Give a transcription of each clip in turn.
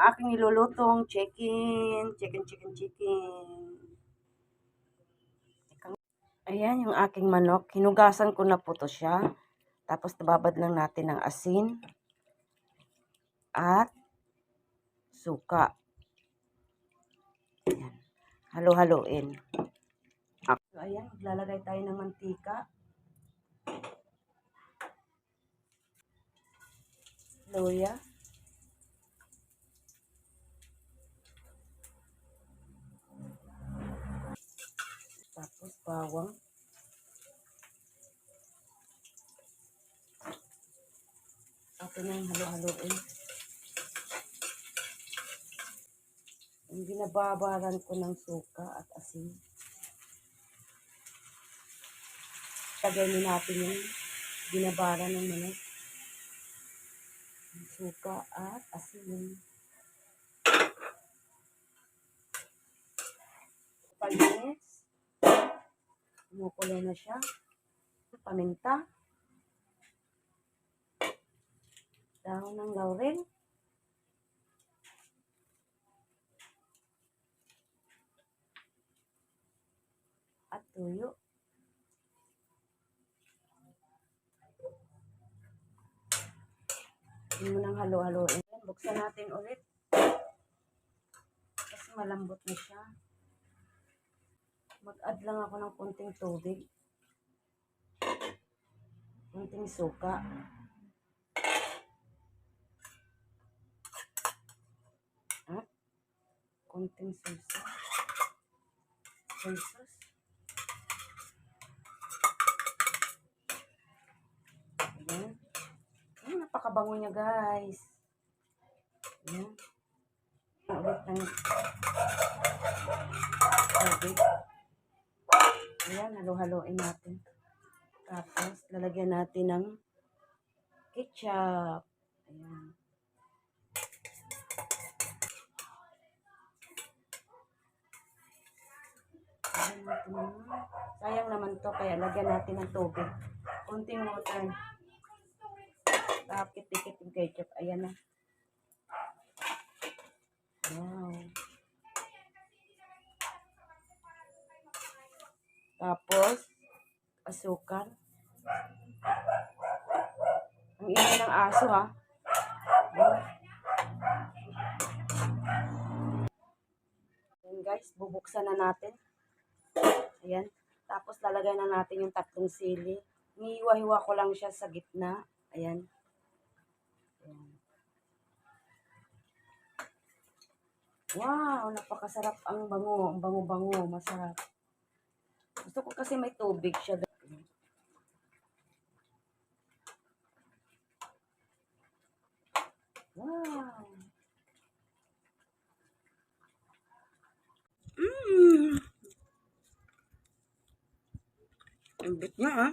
aking nilulutong chicken. Chicken, chicken, chicken. Ayan yung aking manok. Hinugasan ko na po to siya. Tapos nababad lang natin ng asin. At suka. Ayan. Halo-haloin. So, ayan, maglalagay tayo ng mantika. Luya. Bawang. Atin na yung halo-haloin. Yung binababaran ko ng suka at asin. Tagayin natin yung binabaran ng manok. Suka at asin. Panis. Kumukulo na siya. Paminta. Dahon ng laurel. At tuyo. Hindi mo nang halo-haloin. Buksan natin ulit. Kasi malambot na siya. Mag-add lang ako ng konting tubig. Konting suka. At konting susa. Jesus. Ayan. Ayan, napakabango niya guys. Ayan. Ulit ng tubig. Halo-haloin natin. Tapos, lalagyan natin ng ketchup. Ayan. Sayang naman to, kaya lagyan natin ng tubig. Kunting water. Tapos, tikit yung ketchup. Ayan na. Wow. Tapos, asukal. Ang ingay ng aso ha. Ayan guys, bubuksan na natin. Ayan. Tapos lalagay na natin yung tatlong sili. Nihiwa-hiwa ko lang siya sa gitna. Ayan. Ayan. Wow, napakasarap ang bango. Ang bango-bango. Masarap. Gusto ko kasi may tubig siya. Wow. Mmm. Ang bit niya ah.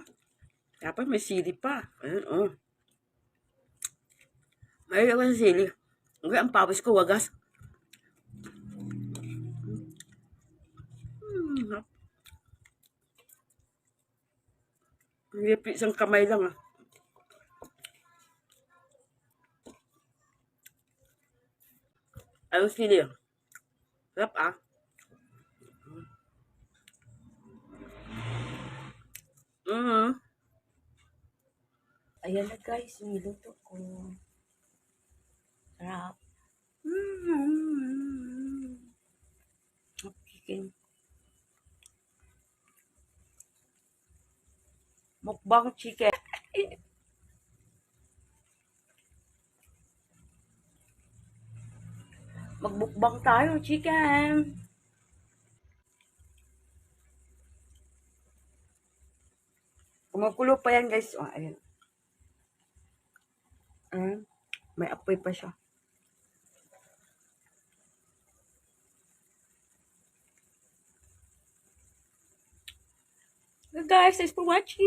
Dapat may sili pa. Ayun oh. May ako sa sili. Okay, ang pawis ko wagas. Mm. Hindi isang kamay lang ah. Ayun sili. Sarap ah. Mm. Ayan na guys, niluto ko. Sarap. Mm. Okay. Mukbang chicken. Magbukbang tayo, chicken. Kumukulo pa yan, guys. Oh, ayan. Ayan. May apoy pa siya. So guys, thanks for watching.